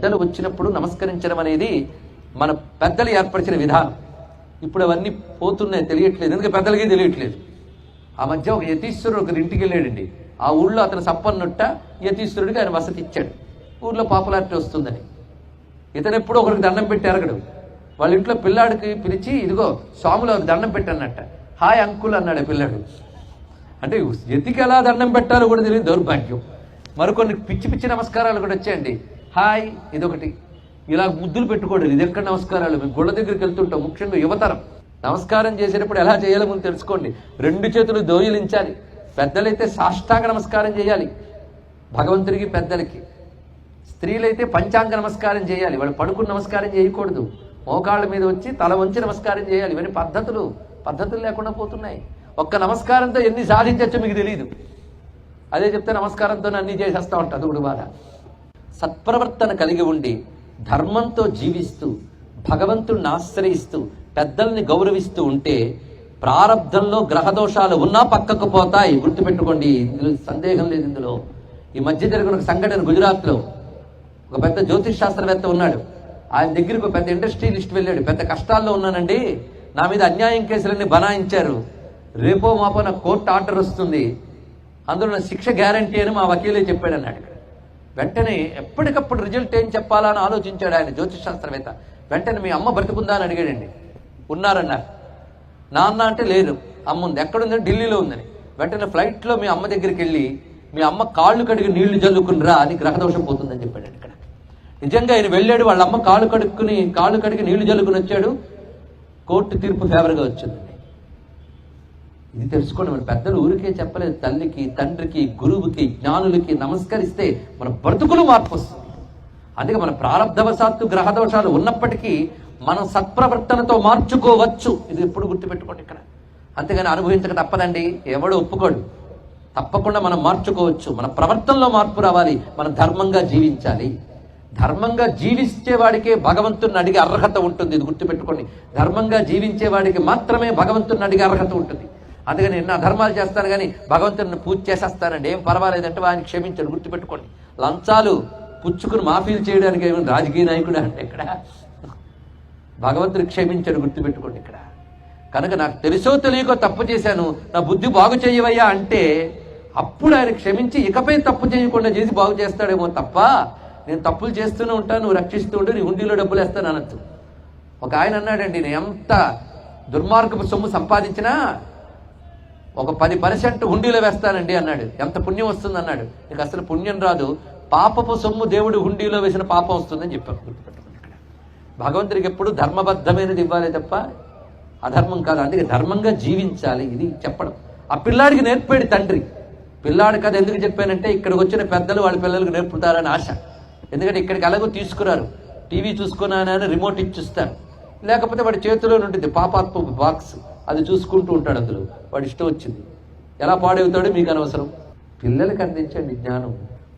పెద్దలు వచ్చినప్పుడు నమస్కరించడం అనేది మన పెద్దలు ఏర్పరిచిన విధానం. ఇప్పుడు అవన్నీ పోతున్నాయి తెలియట్లేదు. ఎందుకంటే పెద్దలకి తెలియట్లేదు? ఆ మధ్య ఒక యతీశ్వరుడు ఒకరి ఇంటికి వెళ్ళాడండి. ఆ ఊళ్ళో అతను సంపన్నుట్ట యతీశ్వరుడికి ఆయన వసతి ఇచ్చాడు ఊళ్ళో పాపులారిటీ వస్తుందని. ఇతను ఎప్పుడు ఒకరికి దండం పెట్టి ఎరగడు వాళ్ళ ఇంట్లో పిల్లాడికి పిలిచి ఇదిగో స్వాములు ఒక దండం పెట్టన్నట్ట. హాయ్ అంకుల్ అన్నాడు ఆ పిల్లాడు. అంటే ఎతికి ఎలా దండం పెట్టాలో కూడా తెలియదు దౌర్భాగ్యం. మరికొన్ని పిచ్చి పిచ్చి నమస్కారాలు కూడా వచ్చాయండి. హాయ్ ఇదొకటి. ఇలా ముద్దులు పెట్టుకోండి. ఇది ఎక్కడ నమస్కారాలు? మేము గుళ్ళ దగ్గరికి వెళ్తుంటాం. ముఖ్యంగా యువతరం. నమస్కారం చేసేటప్పుడు ఎలా చేయాలో ముందు తెలుసుకోండి. రెండు చేతులు దోయిలించాలి. పెద్దలైతే సాష్టాంగ నమస్కారం చేయాలి. భగవంతుడికి పెద్దలకి. స్త్రీలైతే పంచాంగ నమస్కారం చేయాలి. వాళ్ళు పడుకుని నమస్కారం చేయకూడదు. మోకాళ్ళ మీద వచ్చి తల వంచి నమస్కారం చేయాలి. ఇవన్నీ పద్ధతులు. పద్ధతులు లేకుండా పోతున్నాయి. ఒక్క నమస్కారంతో ఎన్ని సాధించచ్చో మీకు తెలియదు అదే చెప్తే నమస్కారంతో అన్ని చేసేస్తా ఉంటుంది ఇప్పుడు బాధ. సత్ప్రవర్తన కలిగి ఉండి ధర్మంతో జీవిస్తూ భగవంతుణ్ణి ఆశ్రయిస్తూ పెద్దల్ని గౌరవిస్తూ ఉంటే ప్రారంధంలో గ్రహదోషాలు ఉన్నా పక్కకు పోతాయి. గుర్తుపెట్టుకోండి ఇందులో సందేహం లేదు ఇందులో. ఈ మధ్య జరిగిన ఒక సంఘటన గుజరాత్లో. ఒక పెద్ద జ్యోతిష్ శాస్త్రవేత్త ఉన్నాడు. ఆయన దగ్గరికి ఒక పెద్ద ఇండస్ట్రియలిస్ట్ వెళ్ళాడు. పెద్ద కష్టాల్లో ఉన్నానండి. నా మీద అన్యాయం కేసులన్నీ బనాయించారు. రేపో మాపో నాకు కోర్టు ఆర్డర్ వస్తుంది. అందులో నా శిక్ష గ్యారంటీ అని మా వకీలే చెప్పాడు అన్నాడు వెంటనే ఎప్పటికప్పుడు రిజల్ట్ ఏం చెప్పాలని ఆలోచించాడు ఆయన జ్యోతిష్ శాస్త్రవేత్త వెంటనే మీ అమ్మ బ్రతుకుందా అని అడిగాడండి. ఉన్నారన్నారు. నాన్న అంటే లేదు. అమ్మ ఉంది. ఎక్కడుందని ఢిల్లీలో ఉందని. వెంటనే ఫ్లైట్లో మీ అమ్మ దగ్గరికి వెళ్ళి మీ అమ్మ కాళ్ళు కడిగి నీళ్ళు చల్లుకునిరా అని గ్రహదోషం పోతుందని చెప్పాడు ఇక్కడ. నిజంగా ఆయన వెళ్ళాడు. వాళ్ళ అమ్మ కాళ్ళు కడుక్కుని కాళ్ళు కడిగి నీళ్ళు చల్లుకుని వచ్చాడు. కోర్టు తీర్పు ఫేవర్గా వచ్చిందండి. ఇది తెలుసుకోండి మన పెద్దలు ఊరికే చెప్పలేదు. తల్లికి తండ్రికి గురువుకి జ్ఞానులకి నమస్కరిస్తే మన బ్రతుకులు మార్పు వస్తుంది. అందుకే మన ప్రారంధవశాత్తు గ్రహదోషాలు ఉన్నప్పటికీ మనం సత్ప్రవర్తనతో మార్చుకోవచ్చు. ఇది ఎప్పుడు గుర్తుపెట్టుకోండి ఇక్కడ. అంతేగాని అనుభవించక తప్పదండి. ఎవడు ఒప్పుకోడు. తప్పకుండా మనం మార్చుకోవచ్చు. మన ప్రవర్తనలో మార్పు రావాలి. మనం ధర్మంగా జీవించాలి. ధర్మంగా జీవించే వాడికే భగవంతుని అడిగే అర్హత ఉంటుంది. ఇది గుర్తుపెట్టుకోండి. ధర్మంగా జీవించే వాడికి మాత్రమే భగవంతుని అడిగే అర్హత ఉంటుంది. అందుకని నేను అధర్మాలు చేస్తాను కానీ భగవంతుని పూజ చేసేస్తానండి ఏం పర్వాలేదంటే ఆయన క్షమించండి గుర్తుపెట్టుకోండి. లంచాలు పుచ్చుకుని మాఫీలు చేయడానికి ఏమైనా రాజకీయ నాయకుడు అంటే ఇక్కడ భగవంతుని క్షమించడు గుర్తుపెట్టుకోండి ఇక్కడ. కనుక నాకు తెలుసో తెలియకో తప్పు చేశాను నా బుద్ధి బాగు చేయవయ్యా అంటే అప్పుడు ఆయన క్షమించి ఇకపై తప్పు చేయకుండా చేసి బాగు చేస్తాడేమో తప్ప నేను తప్పులు చేస్తూనే ఉంటాను నువ్వు రక్షిస్తూ ఉంటే నీ హుండీలో డబ్బులు వేస్తాను అనొచ్చు ఒక ఆయన అన్నాడండి నేను ఎంత దుర్మార్గపు సొమ్ము సంపాదించినా ఒక పది పర్సెంట్ హుండీలో వేస్తానండి అన్నాడు. ఎంత పుణ్యం వస్తుంది అన్నాడు. నీకు అసలు పుణ్యం రాదు. పాపపు సొమ్ము దేవుడు హుండీలో వేసిన పాపం వస్తుందని చెప్పాను గుర్తుపెట్టుకోండి ఇక్కడ భగవంతుడికి ఎప్పుడు ధర్మబద్ధమైనది ఇవ్వాలి తప్ప అధర్మం కాదు. అందుకే ధర్మంగా జీవించాలి. ఇది చెప్పడం. ఆ పిల్లాడికి నేర్పాడు తండ్రి. పిల్లాడి కథ ఎందుకు చెప్పానంటే ఇక్కడికి వచ్చిన పెద్దలు వాళ్ళ పిల్లలకు నేర్పుతారని ఆశ. ఎందుకంటే ఇక్కడికి ఎలాగో తీసుకురారు. టీవీ చూసుకున్నానని రిమోట్ ఇచ్చిస్తారు. లేకపోతే వాడి చేతిలో ఉంటుంది పాపాత్మ బాక్స్. అది చూసుకుంటూ ఉంటాడు అందులో. వాడి ఇష్టం వచ్చింది. ఎలా పాడవుతాడో మీకు అనవసరం పిల్లలకి అందించండి జ్ఞానం.